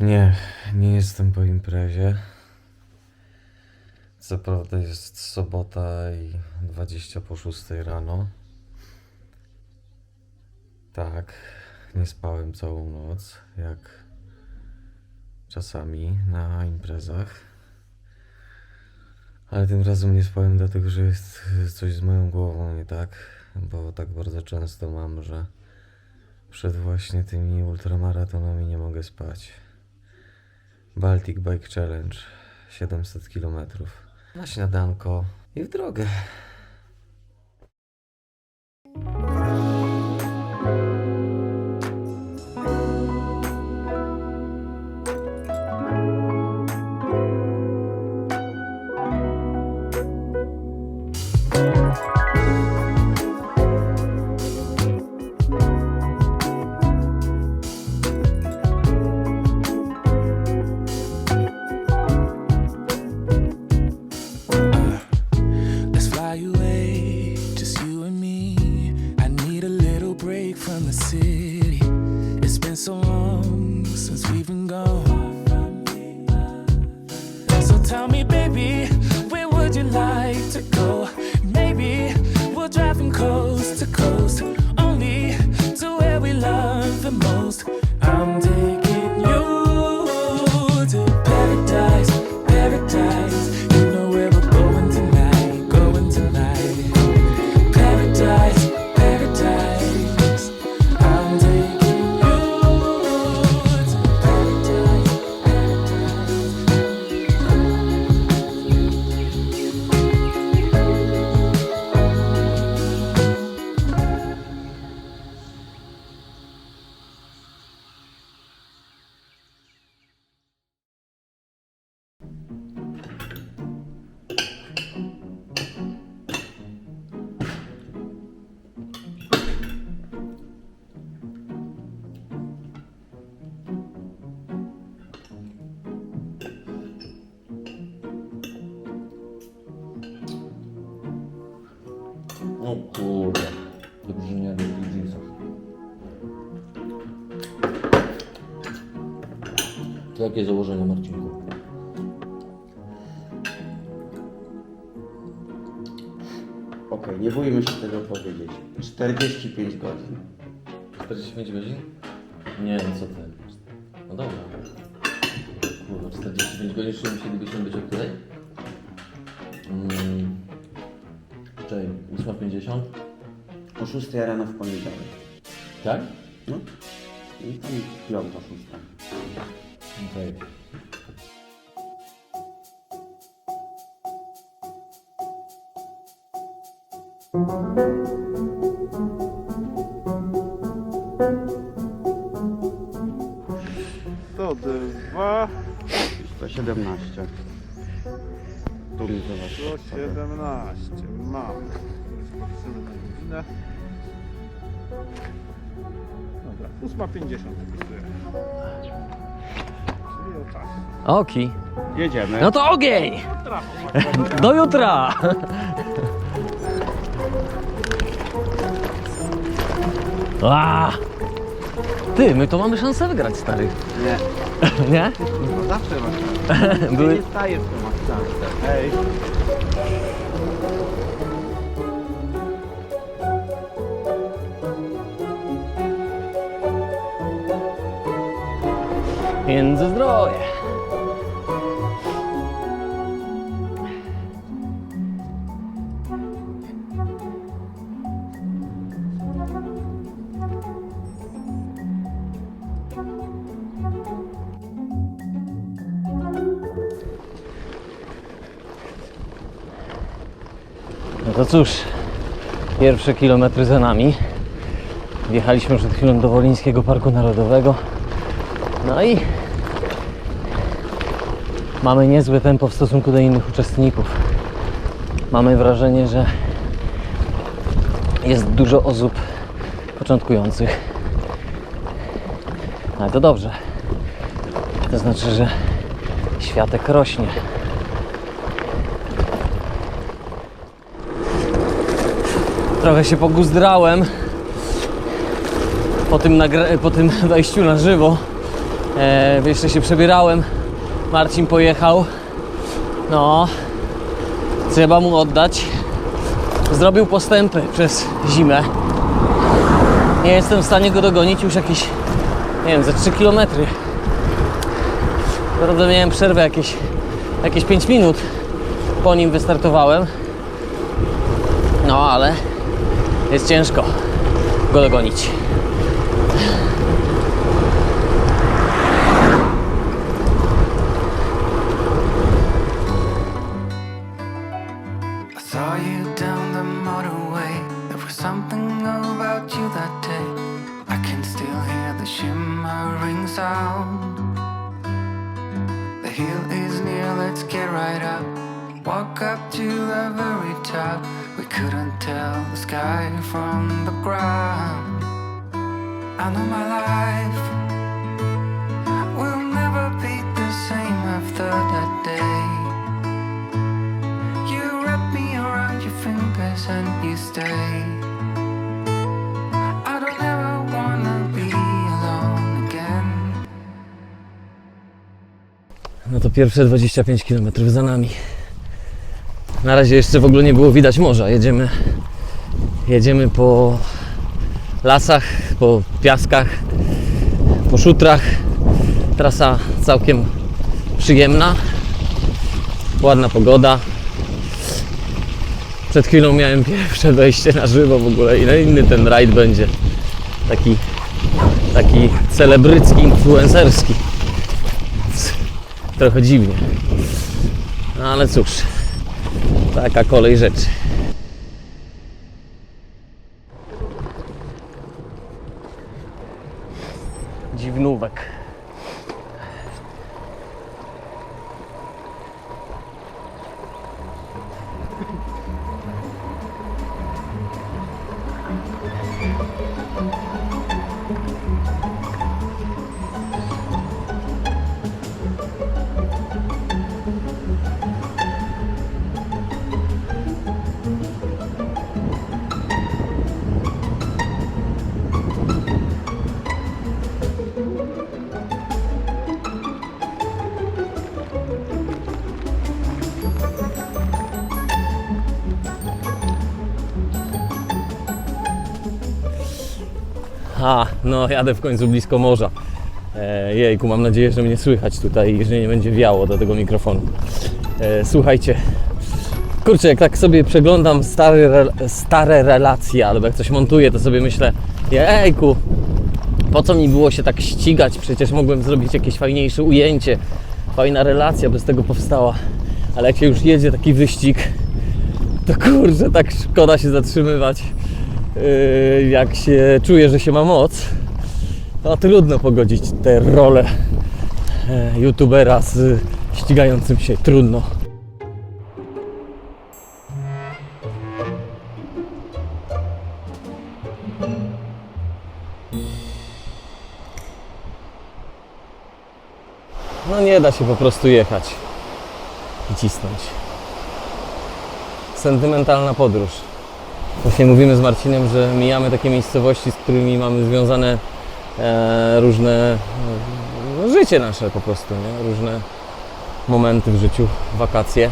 Nie, nie jestem po imprezie. Co prawda jest sobota i 20 po 6 rano. Tak, nie spałem całą noc, jak czasami na imprezach. Ale tym razem nie spałem dlatego, że jest coś z moją głową nie tak, bo tak bardzo często mam, że przed właśnie tymi ultramaratonami nie mogę spać. Baltic Bike Challenge 700 km. Na śniadanko i w drogę. O kurde. Nie robię jeansów. To jakie założenie, Marcinku? Okej, nie bójmy się tego powiedzieć. 45 godzin. 45 godzin? Nie, no co ty? No dobra. Kurwa, 45 godzin, czy musielibyśmy być o 150? O 6 rano w poniedziałek. Tak? No. I tam piąta, szósta. Okej. To dwa, 117. Tu mi to 17. Mam. Na godzinę. Dobra, 8.50 wpisuję. Czyli o. Oki. Jedziemy. No to ogień! Do jutra! A! Ty, my to mamy szansę wygrać, stary. Nie. Nie? No zawsze masz Były... Nie stajesz, to masz szansę. Hej. Międzyzdroje. No to cóż, pierwsze kilometry za nami. Wjechaliśmy przed chwilą do Wolińskiego Parku Narodowego. No i mamy niezłe tempo w stosunku do innych uczestników. Mamy wrażenie, że jest dużo osób początkujących. Ale to dobrze. To znaczy, że światek rośnie. Trochę się poguzdrałem po tym, po tym wejściu na żywo. E, jeszcze się przebierałem. Marcin pojechał. No, trzeba mu oddać. Zrobił postępy przez zimę. Nie jestem w stanie go dogonić już jakieś, nie wiem, ze 3 km. Prawda, miałem przerwę jakieś, jakieś 5 minut. Po nim wystartowałem. No, ale jest ciężko go dogonić. I saw you down the motorway. There was something about you that day. I can still hear the shimmering sound. The hill is near, let's get right up. Walk up to the very top. We couldn't tell the sky from the ground. I know my life will never be the same after No to pierwsze 25 km za nami. Na razie jeszcze w ogóle nie było widać morza. Jedziemy, jedziemy po lasach, po piaskach, po szutrach. Trasa całkiem przyjemna. Ładna pogoda. Przed chwilą miałem pierwsze wejście na żywo w ogóle. Ile inny ten rajd będzie. Taki, taki celebrycki, influencerski trochę dziwnie. No ale cóż, taka kolej rzeczy. Dziwnówek. No jadę w końcu blisko morza. E, jejku, mam nadzieję, że mnie słychać tutaj i że nie będzie wiało do tego mikrofonu. E, słuchajcie, kurczę, jak tak sobie przeglądam stare, re- stare relacje, albo jak coś montuję, to sobie myślę, jejku, po co mi było się tak ścigać? Przecież mogłem zrobić jakieś fajniejsze ujęcie, fajna relacja by z tego powstała. Ale jak się już jedzie taki wyścig, to kurczę, tak szkoda się zatrzymywać. Yy, jak się czuje, że się ma moc, to trudno pogodzić te role e, youtubera z ścigającym się. Trudno. No nie da się po prostu jechać i cisnąć. Sentymentalna podróż. Właśnie mówimy z Marcinem, że mijamy takie miejscowości, z którymi mamy związane e, różne no, życie nasze po prostu, nie? różne momenty w życiu, wakacje.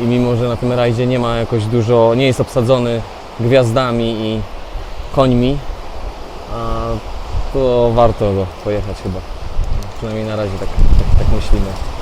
I mimo, że na tym rajdzie nie ma jakoś dużo, nie jest obsadzony gwiazdami i końmi, to warto go pojechać chyba. Przynajmniej na razie tak, tak, tak myślimy.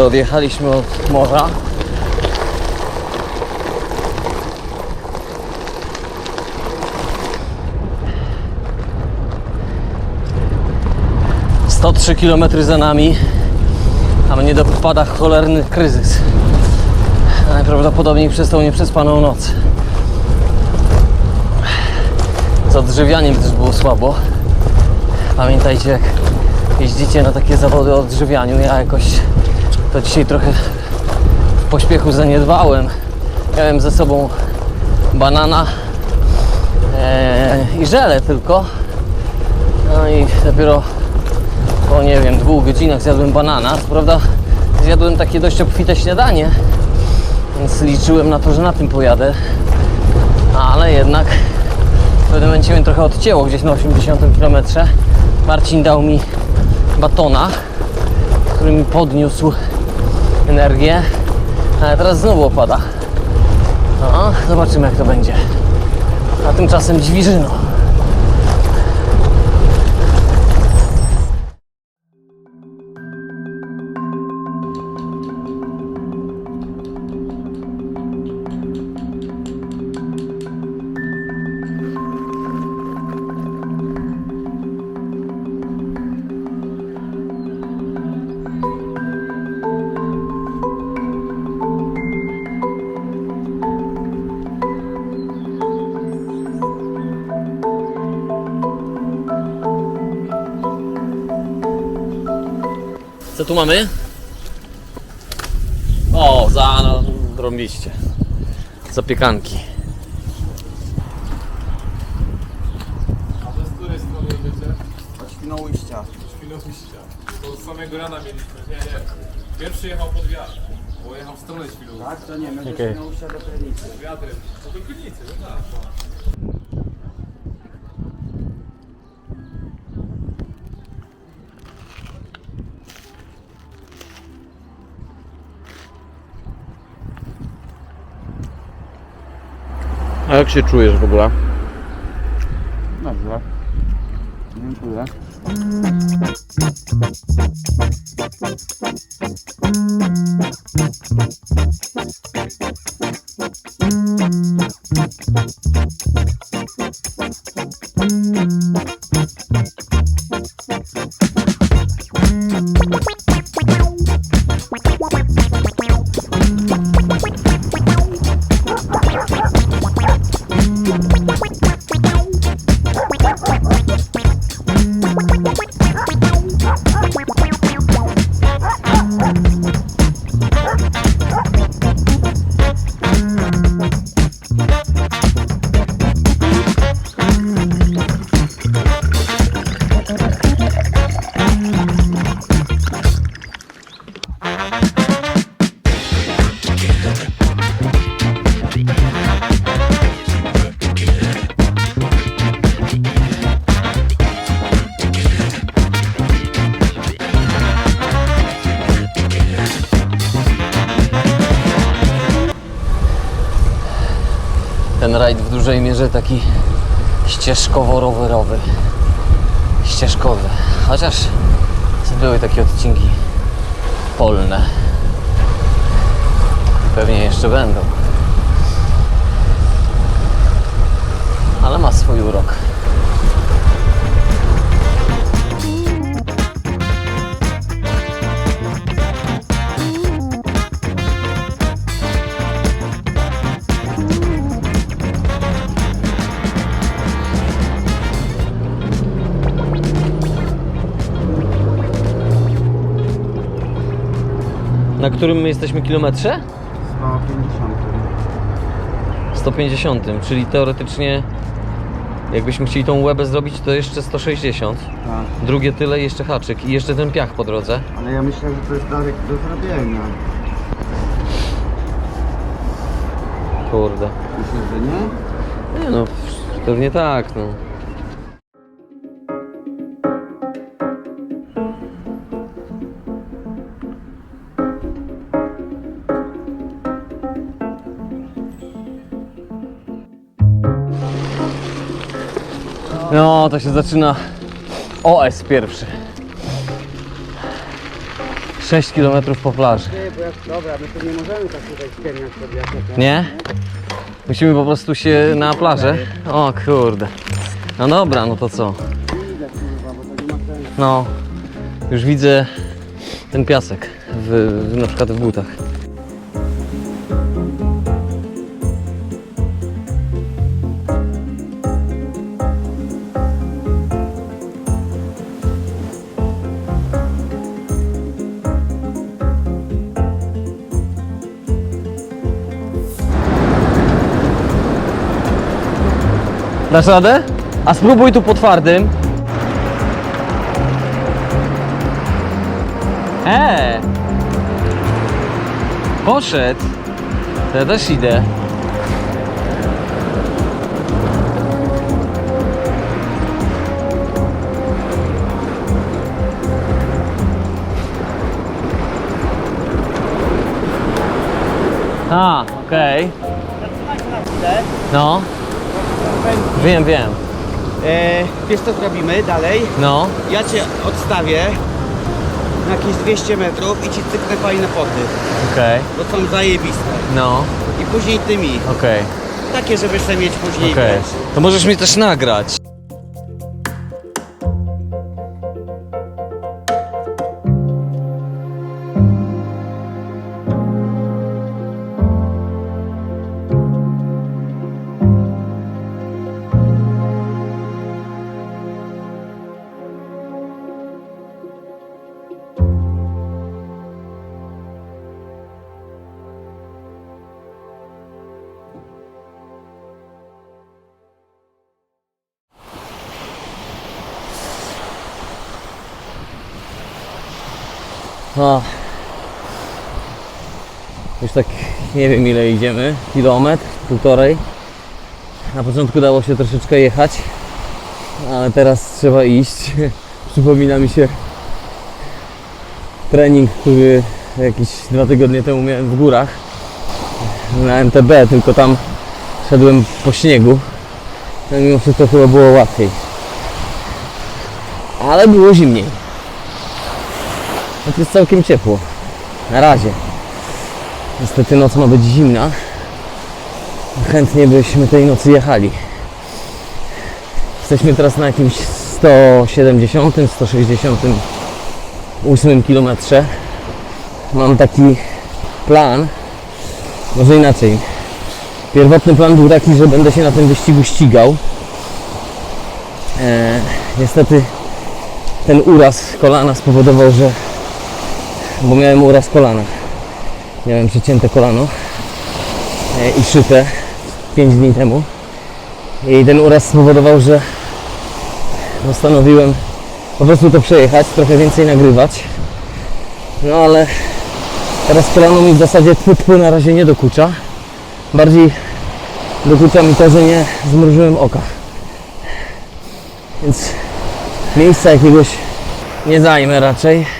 Trochę odjechaliśmy od morza. Sto trzy kilometry za nami, a mnie dopada cholerny kryzys. Najprawdopodobniej przez tą nieprzespaną noc. Z odżywianiem też było słabo. Pamiętajcie, jak jeździcie na takie zawody o odżywianiu, ja jakoś to dzisiaj trochę w pośpiechu zaniedbałem. Miałem ze sobą banana e, i żelę tylko. No i dopiero po nie wiem, dwóch godzinach zjadłem banana. Prawda zjadłem takie dość obfite śniadanie, więc liczyłem na to, że na tym pojadę. Ale jednak w pewnym momencie mnie trochę odcięło gdzieś na 80 km. Marcin dał mi batona, który mi podniósł energię, ale teraz znowu opada. No, zobaczymy jak to będzie. A tymczasem dźwiżyno. Mamy? O, za no, rąbiście. Zapiekanki. A to z której strony jedziecie? Od Świnoujścia. Świnoujścia. To z samego rana mieliśmy. Nie, nie. Pierwszy jechał pod wiatr, bo jechał w stronę Świnoujścia. Tak, to nie, my do Okej. Świnoujścia do Krynicy. Wiatrem. To do Krynicy, no tak. Jak się czujesz w ogóle? Dobrze. Dziękuję. Ten rajd w dużej mierze taki ścieżkowo-rowerowy. Ścieżkowy. Chociaż były takie odcinki polne. Pewnie jeszcze będą. Ale ma swój urok. Na którym my jesteśmy kilometrze? 150. 150, czyli teoretycznie jakbyśmy chcieli tą łebę zrobić, to jeszcze 160. Tak. Drugie tyle i jeszcze haczyk i jeszcze ten piach po drodze. Ale ja myślę, że to jest dalek do zrobienia. Kurde. Myślę, że nie? Nie no, pewnie tak, no. No, to się zaczyna OS pierwszy. 6 km po plaży. Nie, bo jak, dobra, my tu nie możemy tak tutaj ściemniać na Nie? Musimy po prostu się na plażę? O kurde. No dobra, no to co? No, już widzę ten piasek, w, w, na przykład w butach. Dasz radę? A spróbuj tu po twardym. Eee! Poszedł. To ja też idę. A, okej. No. Wiem, wiem. E, wiesz co zrobimy dalej? No. Ja cię odstawię na jakieś 200 metrów i ci cyknę fajne foty, Okej. bo są zajebiste. No. I później ty mi. Okej. Takie, żeby sobie mieć później, Okej. wiesz. To możesz mi też nagrać. O. Już tak nie wiem ile idziemy. Kilometr, półtorej. Na początku dało się troszeczkę jechać, ale teraz trzeba iść. Przypomina mi się trening, który jakieś dwa tygodnie temu miałem w górach na MTB, tylko tam szedłem po śniegu. No mimo wszystko chyba było łatwiej. Ale było zimniej. Jest całkiem ciepło. Na razie. Niestety noc ma być zimna. Chętnie byśmy tej nocy jechali. Jesteśmy teraz na jakimś 170, 168 kilometrze. Mam taki plan, może inaczej. Pierwotny plan był taki, że będę się na tym wyścigu ścigał. E, niestety ten uraz kolana spowodował, że bo miałem uraz kolana. Miałem przecięte kolano e, i szyte 5 dni temu. I ten uraz spowodował, że postanowiłem po prostu to przejechać, trochę więcej nagrywać. No ale teraz kolano mi w zasadzie tfu, na razie nie dokucza. Bardziej dokucza mi to, że nie zmrużyłem oka. Więc miejsca jakiegoś nie zajmę raczej.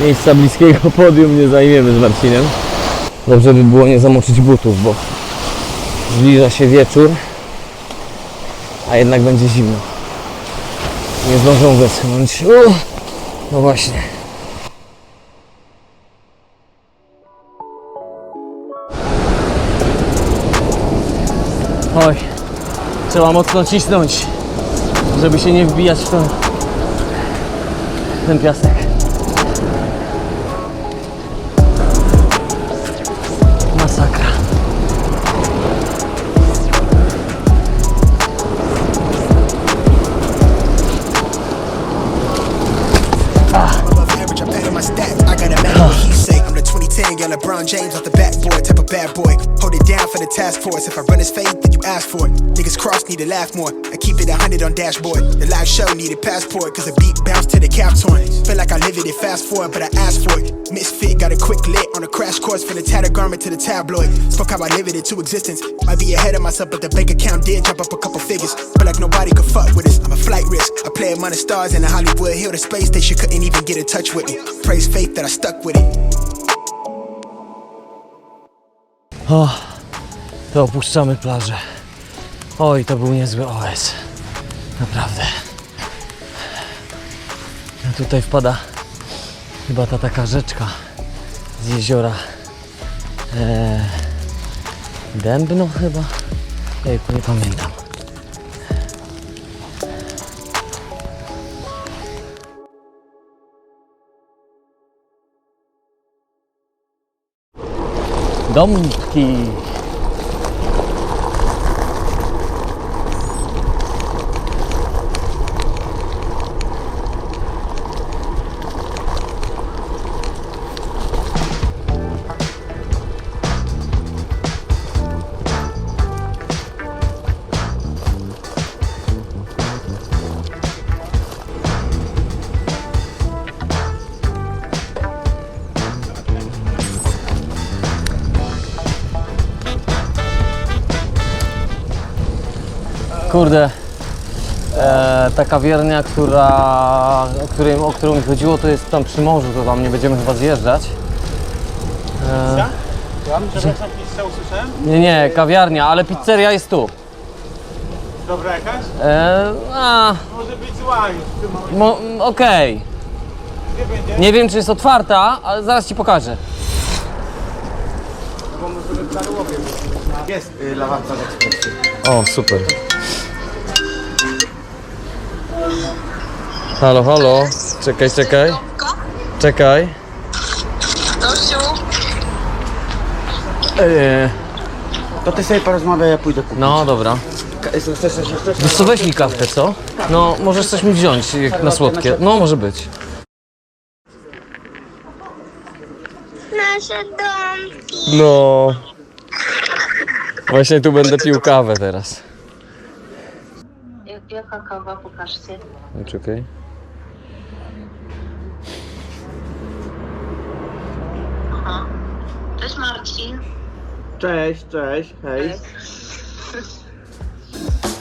Miejsca bliskiego podium nie zajmiemy z Marcinem. Dobrze by było nie zamoczyć butów, bo zbliża się wieczór, a jednak będzie zimno. Nie zdążą wyschnąć. No właśnie. Oj, trzeba mocno cisnąć, żeby się nie wbijać w ten, ten piasek. 2010, yeah, LeBron James off the backboard, type of bad boy. Hold it down for the task force. If I run his fade, then you ask for it. Niggas cross need to laugh more. I keep it 100 on dashboard. The live show needed passport, cause the beat bounced to the cap torn. Feel like I live it, it fast forward, but I asked for it. Misfit got a quick lit on a crash course from the tattered garment to the tabloid. Spoke how I live it into existence. Might be ahead of myself, but the bank account did jump up a couple figures. Feel like nobody could fuck with us. I'm a flight risk. I play among the stars in the Hollywood Hill, the space station couldn't even get in touch with me. Praise faith that I stuck with it. O, to opuszczamy plażę. Oj, to był niezły OS. Naprawdę. tutaj wpada chyba ta taka rzeczka z jeziora e, Dębno chyba. Jejku, nie pamiętam. Domki. Kurde, e, ta kawiarnia, która, o, której, o którą mi chodziło, to jest tam przy morzu, to tam nie będziemy chyba zjeżdżać. E, nie, nie, kawiarnia, ale pizzeria jest tu. Dobra jakaś? E, a, Może być zła już w tym momencie. mo, m, okej. Gdzie będzie? Nie wiem, czy jest otwarta, ale zaraz Ci pokażę. Bo możemy w być. Jest y, lawarka z ekspresji. O, super. Halo, halo. Czekaj, czekaj. Czekaj. Eee, To ty sobie porozmawiaj, ja pójdę kupić. no dobra. Ka- Chcesz coś jeszcze? Wiesz co, weź mi kawkę, co? No, możesz coś mi wziąć jak na słodkie. No, może być. Nasze domki. No. Właśnie tu będę pił kawę teraz. Jak, jaka kawa? Pokażcie. Czekaj. Aha. Cześć Marcin. Cześć, cześć, hej. No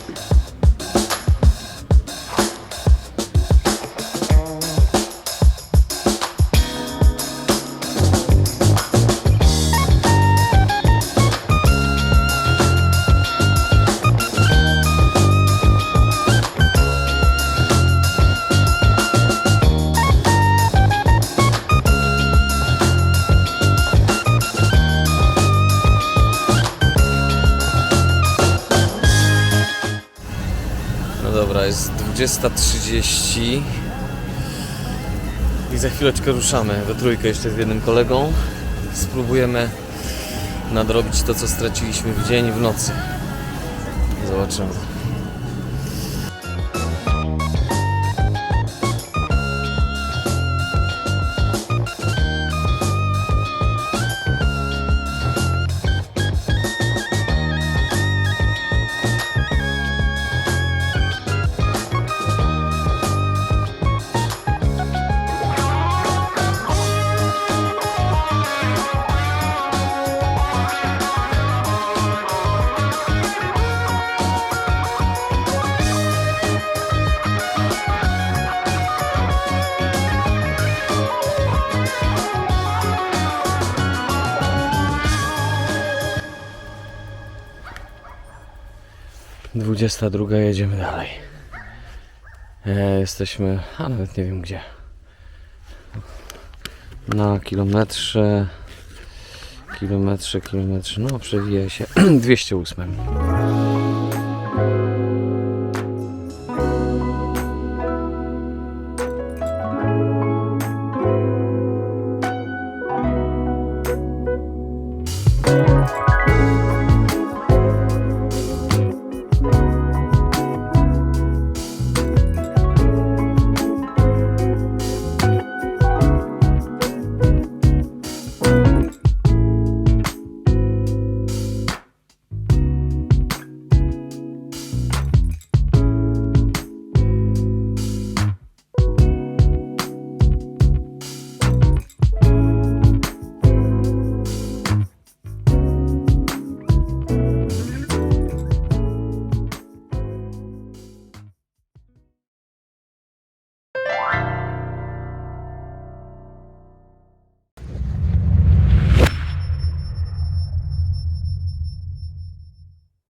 20.30 i za chwileczkę ruszamy. We trójkę jeszcze z jednym kolegą. Spróbujemy nadrobić to, co straciliśmy w dzień w nocy. Zobaczymy. Dwudziesta druga, jedziemy dalej. E, jesteśmy, a nawet nie wiem gdzie. Na kilometrze, kilometrze, kilometrze, no przewija się 208.